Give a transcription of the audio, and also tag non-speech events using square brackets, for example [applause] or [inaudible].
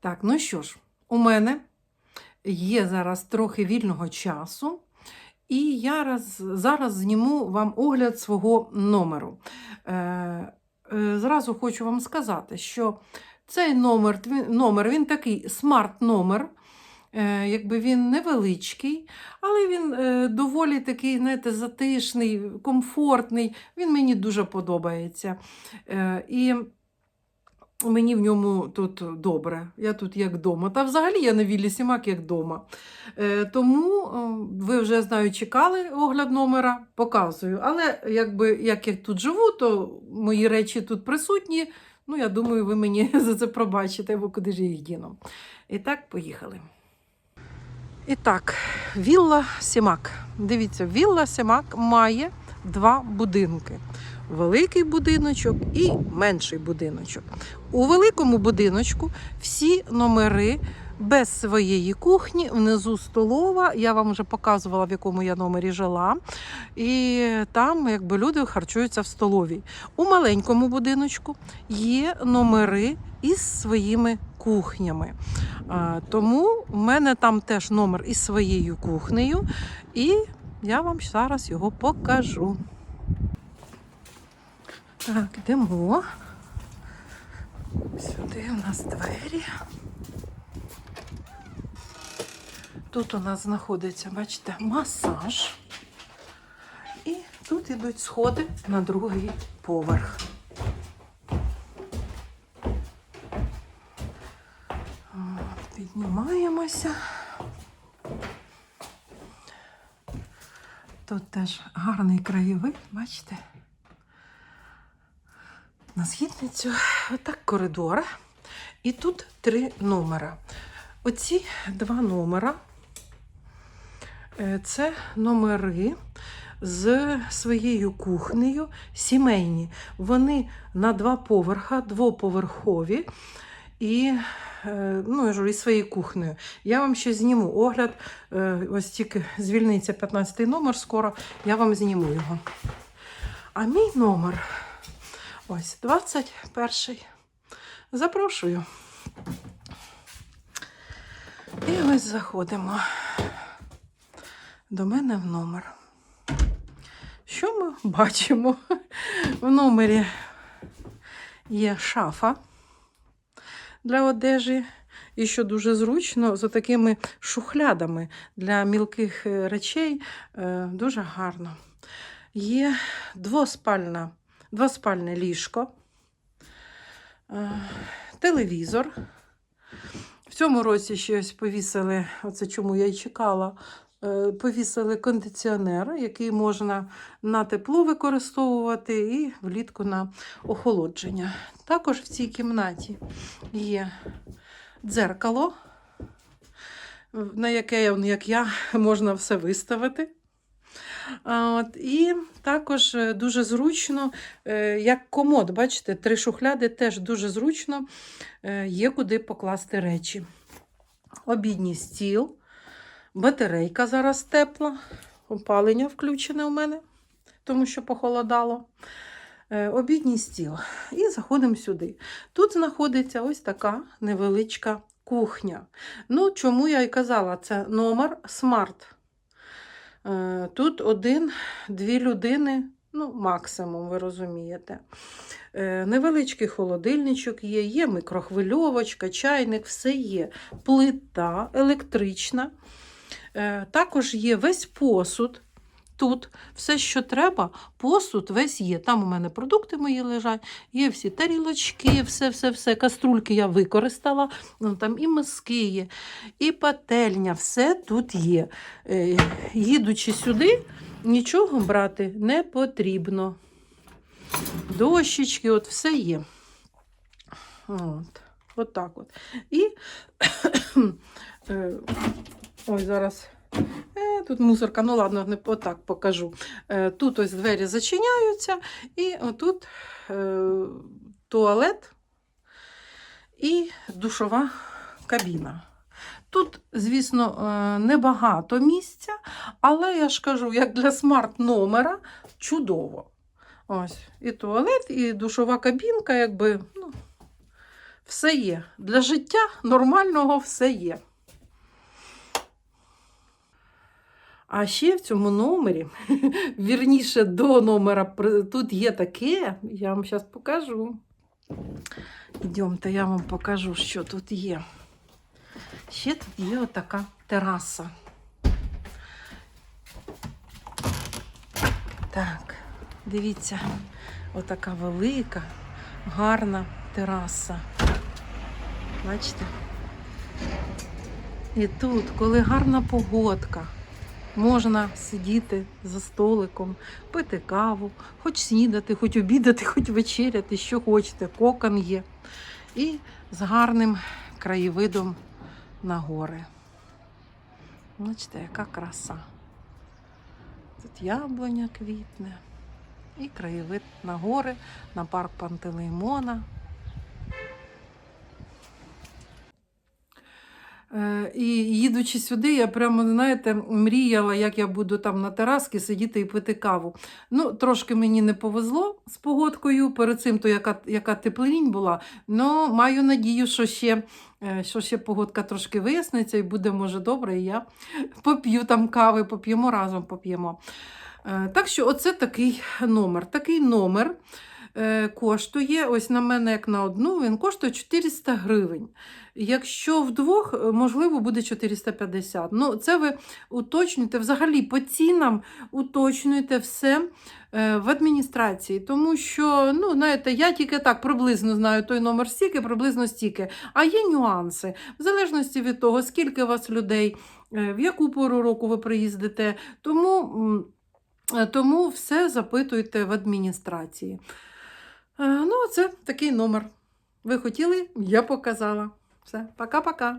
Так, ну що ж, у мене є зараз трохи вільного часу, і я раз, зараз зніму вам огляд свого номеру. Е, е, зразу хочу вам сказати, що цей номер, номер він такий смарт-номер. Е, якби він невеличкий, але він е, доволі такий, знаєте, затишний, комфортний. Він мені дуже подобається. Е, і мені в ньому тут добре. Я тут як вдома. Та взагалі я на віллі Сімак як вдома. Е, тому е, ви вже знаю, чекали огляд номера, показую. Але якби як я тут живу, то мої речі тут присутні. Ну, я думаю, ви мені [laughs] за це пробачите, бо куди ж я їх діну. І так, поїхали. І так, вілла Сімак. Дивіться, вілла Сімак має два будинки. Великий будиночок і менший будиночок. У великому будиночку всі номери без своєї кухні, внизу столова. Я вам вже показувала, в якому я номері жила. І там якби люди харчуються в столовій. У маленькому будиночку є номери із своїми кухнями. Тому в мене там теж номер із своєю кухнею, і я вам зараз його покажу. Так, йдемо. Сюди у нас двері. Тут у нас знаходиться, бачите, масаж. І тут ідуть сходи на другий поверх. Піднімаємося. Тут теж гарний краєвид, бачите? На східницю отак коридор. І тут три номера. Оці два номера е, це номери з своєю кухнею сімейні. Вони на два поверха, двоповерхові. І е, ну, говорю, своєю кухнею. Я вам ще зніму огляд. е, Ось тільки звільниться 15 номер скоро, я вам зніму його. А мій номер ось 21. Запрошую. І ось заходимо до мене в номер. Що ми бачимо? В номері є шафа для одежі. І що дуже зручно, з такими шухлядами для мілких е, речей е, дуже гарно. Є двоспальна, двоспальне ліжко, е, телевізор. В цьому році щось повісили, оце чому я й чекала. е, Повісили кондиціонер, який можна на тепло використовувати і влітку на охолодження. Також в цій кімнаті є дзеркало, на яке, як я, можна все виставити. От, і також е, дуже зручно, е, як комод, бачите, три шухляди теж дуже зручно е, є куди покласти речі. Обідній стіл, батарейка зараз тепла, опалення включене у мене, тому що похолодало. Обідній стіл. І заходимо сюди. Тут знаходиться ось така невеличка кухня. Ну, чому я і казала, це номер смарт. Е, Тут один-дві людини, ну, максимум, ви розумієте. Е, Невеличкий холодильничок є, є мікрохвильовочка, чайник, все є. Плита електрична. Е, Також є весь посуд. Тут все, що треба, посуд весь є. Там у мене продукти мої лежать, є всі тарілочки, все, все, все. Каструльки я використала. Ну, там і миски є, і пательня, все тут є. Е, їдучи сюди, нічого брати не потрібно. Дощечки, от все є. От, от так от. І [coughs] е, ой, зараз. Е, тут мусорка, ну ладно, не отак покажу. Е, тут ось двері зачиняються, і отут е, туалет і душова кабіна. Тут, звісно, небагато місця, але я ж кажу, як для смарт-номера чудово. Ось, і туалет, і душова кабінка, якби, ну, Все є. Для життя нормального все є. А ще в цьому номері, [laughs] вірніше до номера, тут є таке, я вам зараз покажу. Йдемте, я вам покажу, що тут є. Ще тут є отака тераса. Так, дивіться, отака велика, гарна тераса. Бачите? І тут, коли гарна погодка, можна сидіти за столиком, пити каву, хоч снідати, хоч обідати, [laughs] хоч вечеряти, що хочете, кокон є. І з гарним краєвидом на гори. Бачите, яка краса. Тут яблуня квітне. І краєвид на гори, на парк Пантелеймона. І їдучи сюди, я прямо, знаєте, мріяла, як я буду там на терасці сидіти і пити каву. Ну, трошки мені не повезло з погодкою. Перед цим то яка, яка теплинь була. Ну, маю надію, що ще, е, що ще погодка трошки виясниться і буде, може, добре, і я поп'ю там кави, поп'ємо разом поп'ємо. Е, Так що, оце такий номер. Такий номер е, коштує, ось на мене, як на одну, він коштує 400 гривень. Якщо вдвох, е, можливо, буде 450. Ну, це ви уточнюєте, взагалі по цінам уточнюєте все е, в адміністрації. Тому що, ну, знаєте, я тільки так приблизно знаю той номер стільки, приблизно стільки. А є нюанси, в залежності від того, скільки у вас людей, е, в яку пору року ви приїздите. Тому. Е, Тому все запитуйте в адміністрації. Е, Ну, це такий номер. Ви хотіли, я показала. Все, пока-пока.